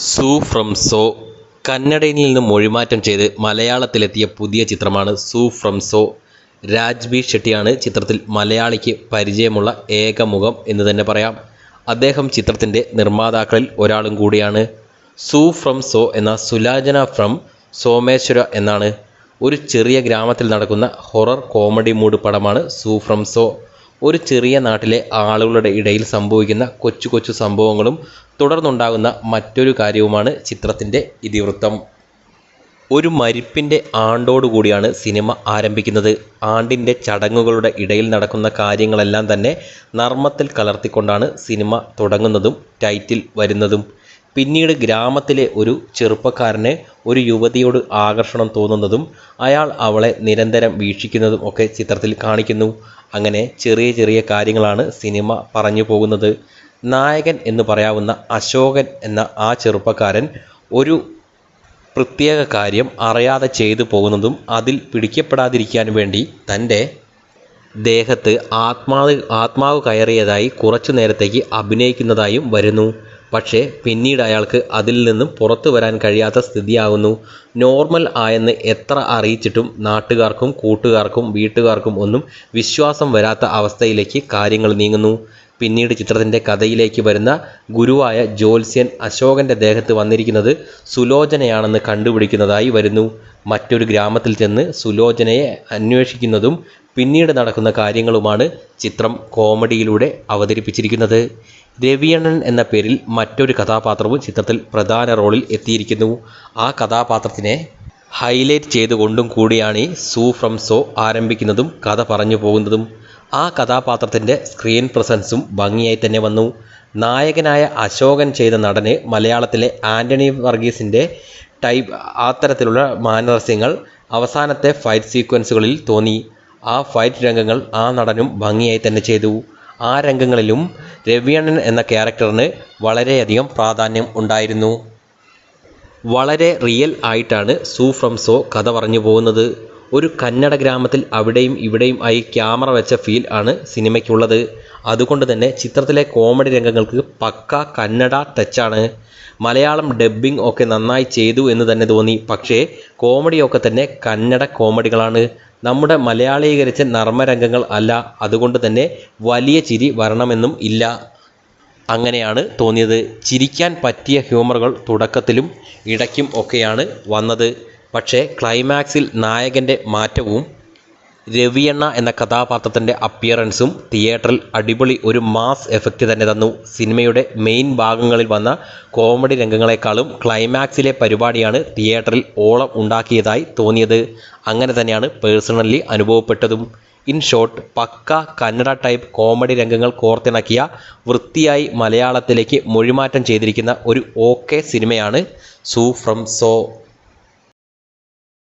Zoo from so കന്നഡയിൽ നിന്ന് മൊഴിമാറ്റം ചെയ്ത് മലയാളത്തിലെത്തിയ പുതിയ ചിത്രമാണ് സൂ ഫ്രം സോ. രാജ്ബി ഷെട്ടിയാണ് ചിത്രത്തിൽ മലയാളിക്ക് പരിചയമുള്ള ഏക മുഖം എന്ന് തന്നെ പറയാം. അദ്ദേഹം ചിത്രത്തിന്റെ നിർമ്മാതാക്കളിൽ ഒരാളും കൂടിയാണ്. സൂ ഫ്രം സോ എന്ന സുലാചന ഫ്രം സോമേശ്വര എന്നാണ്. ഒരു ചെറിയ ഗ്രാമത്തിൽ നടക്കുന്ന ഹൊറർ കോമഡി മൂഡ് പടമാണ് സൂ ഫ്രം സോ. ഒരു ചെറിയ നാട്ടിലെ ആളുകളുടെ ഇടയിൽ സംഭവിക്കുന്ന കൊച്ചു കൊച്ചു സംഭവങ്ങളും തുടർന്നുണ്ടാകുന്ന മറ്റൊരു കാര്യവുമാണ് ചിത്രത്തിന്റെ ഇതിവൃത്തം. ഒരു മരിപ്പിന്റെ ആണ്ടോടുകൂടിയാണ് സിനിമ ആരംഭിക്കുന്നത്. ആണ്ടിന്റെ ചടങ്ങുകളുടെ ഇടയിൽ നടക്കുന്ന കാര്യങ്ങളെല്ലാം തന്നെ നർമ്മത്തിൽ കലർത്തിക്കൊണ്ടാണ് സിനിമ തുടങ്ങുന്നതും ടൈറ്റിൽ വരുന്നതും. പിന്നീട് ഗ്രാമത്തിലെ ഒരു ചെറുപ്പക്കാരന് ഒരു യുവതിയോട് ആകർഷണം തോന്നുന്നതും അയാൾ അവളെ നിരന്തരം വീക്ഷിക്കുന്നതും ഒക്കെ ചിത്രത്തിൽ കാണിക്കുന്നു. അങ്ങനെ ചെറിയ ചെറിയ കാര്യങ്ങളാണ് സിനിമ പറഞ്ഞു പോകുന്നത്. നായകൻ എന്ന് പറയാവുന്ന അശോകൻ എന്ന ആ ചെറുപ്പക്കാരൻ ഒരു പ്രത്യേക കാര്യം അറിയാതെ ചെയ്തു പോകുന്നതും അതിൽ പിടിക്കപ്പെടാതിരിക്കാൻ വേണ്ടി തന്റെ ദേഹത്ത് ആത്മാവ് ആത്മാവ് കയറിയതായി കുറച്ചു നേരത്തേക്ക് അഭിനയിക്കുന്നതായും വരുന്നു. പക്ഷേ പിന്നീട് അയാൾക്ക് അതിൽ നിന്നും പുറത്തു വരാൻ കഴിയാത്ത സ്ഥിതിയാകുന്നു. നോർമൽ ആയെന്ന് എത്ര അറിയിച്ചിട്ടും നാട്ടുകാർക്കും കൂട്ടുകാർക്കും വീട്ടുകാർക്കും ഒന്നും വിശ്വാസം വരാത്ത അവസ്ഥയിലേക്ക് കാര്യങ്ങൾ നീങ്ങുന്നു. പിന്നീട് ചിത്രത്തിന്റെ കഥയിലേക്ക് വരുന്ന ഗുരുവായ ജ്യോത്സ്യൻ അശോകന്റെ ദേഹത്ത് വന്നിരിക്കുന്നത് സുലോചനയാണെന്ന് കണ്ടുപിടിക്കുന്നതായി വരുന്നു. മറ്റൊരു ഗ്രാമത്തിൽ ചെന്ന് സുലോചനയെ അന്വേഷിക്കുന്നതും പിന്നീട് നടക്കുന്ന കാര്യങ്ങളുമാണ് ചിത്രം കോമഡിയിലൂടെ അവതരിപ്പിച്ചിരിക്കുന്നത്. രവിയണ്ണൻ എന്ന പേരിൽ മറ്റൊരു കഥാപാത്രവും ചിത്രത്തിൽ പ്രധാന റോളിൽ എത്തിയിരിക്കുന്നു. ആ കഥാപാത്രത്തിനെ ഹൈലൈറ്റ് ചെയ്തുകൊണ്ടും കൂടിയാണ് ഈ സൂ ഫ്രം സോ ആരംഭിക്കുന്നതും കഥ പറഞ്ഞു പോകുന്നതും. ആ കഥാപാത്രത്തിന്റെ സ്ക്രീൻ പ്രസൻസും ഭംഗിയായി തന്നെ വന്നു. നായകനായ അശോകൻ ചെയ്ത നടന് മലയാളത്തിലെ ആന്റണി വർഗീസിന്റെ ടൈപ്പ് തരത്തിലുള്ള മാനരസ്യങ്ങൾ അവസാനത്തെ ഫൈറ്റ് സീക്വൻസുകളിൽ തോന്നി. ആ ഫൈറ്റ് രംഗങ്ങൾ ആ നടനും ഭംഗിയായി തന്നെ ചെയ്തു. ആ രംഗങ്ങളിലും രവിയണ്ണൻ എന്ന ക്യാരക്ടറിന് വളരെയധികം പ്രാധാന്യം ഉണ്ടായിരുന്നു. വളരെ റിയൽ ആയിട്ടാണ് സൂ ഫ്രം സോ കഥ പറഞ്ഞു പോകുന്നത്. ഒരു കന്നഡ ഗ്രാമത്തിൽ അവിടെയും ഇവിടെയും ആയി ക്യാമറ വെച്ച ഫീൽ ആണ് സിനിമയ്ക്കുള്ളത്. അതുകൊണ്ട് തന്നെ ചിത്രത്തിലെ കോമഡി രംഗങ്ങൾക്ക് പക്ക കന്നഡ ടച്ചാണ് മലയാളം ഡബ്ബിംഗ് ഒക്കെ നന്നായി ചെയ്തു എന്ന് തന്നെ തോന്നി. പക്ഷേ കോമഡിയൊക്കെ തന്നെ കന്നഡ കോമഡികളാണ്. നമ്മുടെ മലയാളീകരിച്ച നർമ്മരംഗങ്ങൾ അല്ല. അതുകൊണ്ട് തന്നെ വലിയ ചിരി വരണമെന്നും ഇല്ല. അങ്ങനെയാണ് തോന്നിയത്. ചിരിക്കാൻ പറ്റിയ ഹ്യൂമറുകൾ തുടക്കത്തിലും ഇടയ്ക്കും ഒക്കെയാണ് വന്നത്. പക്ഷേ ക്ലൈമാക്സിൽ നായകന്റെ മാറ്റവും രവിയണ്ണ എന്ന കഥാപാത്രത്തിന്റെ അപ്പിയറൻസും തിയേറ്ററിൽ അടിപൊളി ഒരു മാസ് എഫക്റ്റ് തന്നെ തന്നു. സിനിമയുടെ മെയിൻ ഭാഗങ്ങളിൽ വന്ന കോമഡി രംഗങ്ങളെക്കാളും ക്ലൈമാക്സിലെ പരിപാടിയാണ് തിയേറ്ററിൽ ഓളം ഉണ്ടാക്കിയതായി തോന്നിയത്. അങ്ങനെ തന്നെയാണ് പേഴ്സണലി അനുഭവപ്പെട്ടതും. ഇൻ ഷോർട്ട് പക്ക കന്നഡ ടൈപ്പ് കോമഡി രംഗങ്ങൾ കോർത്തിണക്കിയ വൃത്തിയായി മലയാളത്തിലേക്ക് മൊഴിമാറ്റം ചെയ്തിരിക്കുന്ന ഒരു ഓക്കെ സിനിമയാണ് സൂ ഫ്രം സോ.